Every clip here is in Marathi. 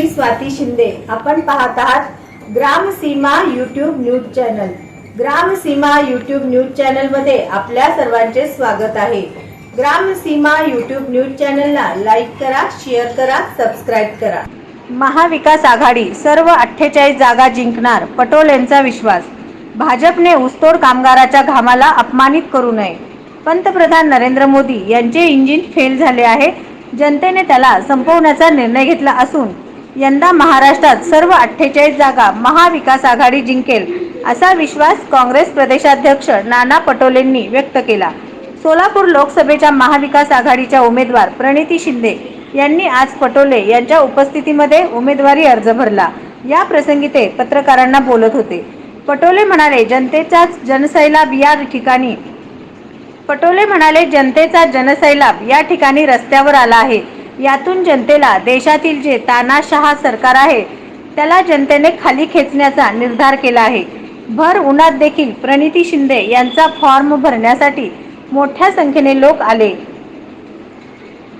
मी स्वाती शिंदे. आपण पाहत आहात Gram Seema YouTube news channel. Gram Seema YouTube news चॅनलमध्ये आपल्या सर्वांचे स्वागत आहे. ग्राम सीमा युट्यूब न्यूज चॅनलला लाईक करा शेअर करा सबस्क्राईब करा. महाविकास आघाडी सर्व अठ्ठेचाळीस जागा जिंकणार पटोल यांचा विश्वास. भाजपने ऊसतोड कामगाराच्या घामाला अपमानित करू नये. पंतप्रधान नरेंद्र मोदी यांचे इंजिन फेल झाले आहे. जनतेने त्याला संपवण्याचा निर्णय घेतला असून यंदा महाराष्ट्रात सर्व अठ्ठेचाळीस जागा महाविकास आघाडी जिंकेल असा विश्वास काँग्रेस प्रदेशाध्यक्ष नाना पटोलेंनी व्यक्त केला. सोलापूर लोकसभेच्या महाविकास आघाडीच्या उमेदवार प्रणिती शिंदे यांनी आज पटोले यांच्या उपस्थितीमध्ये उमेदवारी अर्ज भरला. या प्रसंगी ते पत्रकारांना बोलत होते. पटोले म्हणाले जनतेचाच जनसैलाब या ठिकाणी पटोले म्हणाले जनतेचा जनसैलाब या ठिकाणी रस्त्यावर आला आहे. यातून जनतेला देशातील जे तानाशहा सरकार आहे त्याला जनतेने खाली खेचण्याचा निर्धार केला आहे. भर उन्हात देखील प्रणिती शिंदे यांचा फॉर्म भरण्यासाठी मोठ्या संख्येने लोक आले.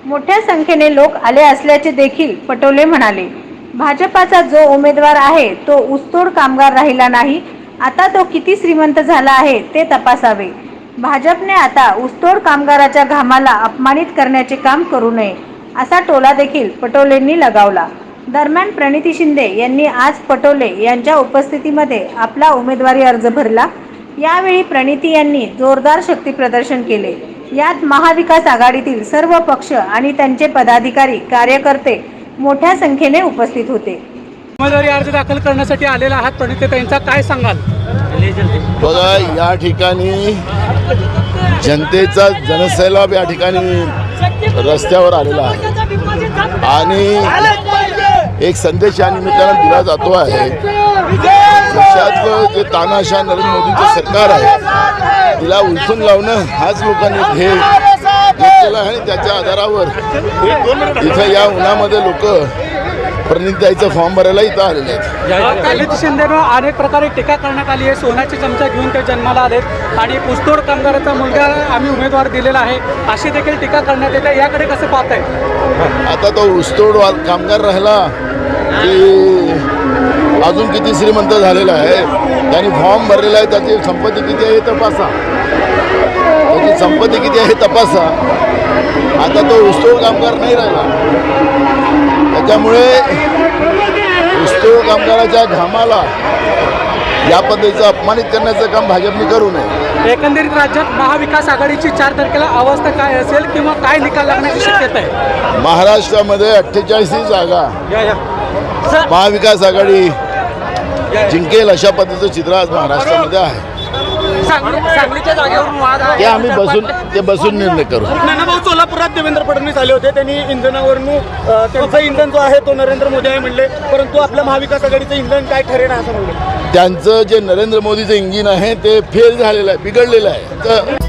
मोठ्या संख्येने लोक आले असल्याचे देखील पटोले म्हणाले. भाजपाचा जो उमेदवार आहे तो ऊसतोड कामगार राहिला नाही. आता तो किती श्रीमंत झाला आहे ते तपासावे. भाजपने आता ऊसतोड कामगाराच्या घामाला अपमानित करण्याचे काम करू नये. असा टोला देखील पटोलेंनी लगावला. दरम्यान प्रणिती शिंदे यांनी आज पटोले यांच्या उपस्थितीमध्ये आपला उमेदवारी अर्ज भरला. यावेळी प्रणिती यांनी जोरदार शक्ती प्रदर्शन केले. यात महाविकास आघाडीतील सर्व पक्ष आणि त्यांचे पदाधिकारी कार्यकर्ते मोठ्या संख्येने उपस्थित होते. उमेदवारी अर्ज दाखल करण्यासाठी आलेला आहात. प्रणित त्यांचा काय सांगाल? बघा या ठिकाणी जनतेचा जनसैलाब या ठिकाणी रस्त्यावर आलेला आहे. आणि एक संदेश या निमित्तानं दिला जातो आहे. देशातलं जे तानाशा नरेंद्र मोदीचं सरकार आहे तिला उलथून लावणं हाच लोकांनी ध्येय घेतलेला आहे आणि त्याच्या आधारावर इथं या उन्हामध्ये लोक प्रणिताईचं फॉर्म भरायला इथं आलेले आहेत. प्रणित शिंदेनं अनेक प्रकारे टीका करण्यात आली आहे. सोन्याची चमचा घेऊन ते जन्माला आलेत. आणि पुस्तोड कामगाराचा मुलगा आम्ही उमेदवार दिलेला आहे. अशी देखील टीका करण्यात येते. याकडे कसं पाहताय? आता तो ऊसतोड वा- कामगार राहिला. की अजून किती श्रीमंत झालेला आहे. त्यांनी फॉर्म भरलेला आहे. त्याची संपत्ती किती आहे हे तपासा. त्याची संपत्ती किती आहे तपासा. आता तो ऊसतोड कामगार नाही राहिला. त्याच्यामुळे ऊसतोड कामगाराच्या घामाला या पद्धतीचं अपमानित करण्याचं काम भाजपने करू नये. एकंदरीत राज्यात महाविकास आघाडीची चार तारखेला अवस्था काय असेल किंवा काय निकाल लागण्याची शक्यता आहे? महाराष्ट्रामध्ये अठ्ठेचाळीस जागा. महाविकास आघाडी जिंकेल अशा पद्धतीचं चित्र आज महाराष्ट्रामध्ये आहे. सांगलीच्या जागेवरून वाद ते आम्ही बसून ते बसून निर्णय करू. नानाभाऊ सोलापुरात देवेंद्र फडणवीस आले होते. त्यांनी इंधनावरून अ, त्यांचा इंधन जो आहे तो नरेंद्र मोदी आहे म्हणले. परंतु आपल्या महाविकास आघाडीचं इंधन काय ठरेल असं म्हणले. त्यांचं जे नरेंद्र मोदीचं इंजिन आहे ते फेल झालेलं आहे बिघडलेलं आहे. तर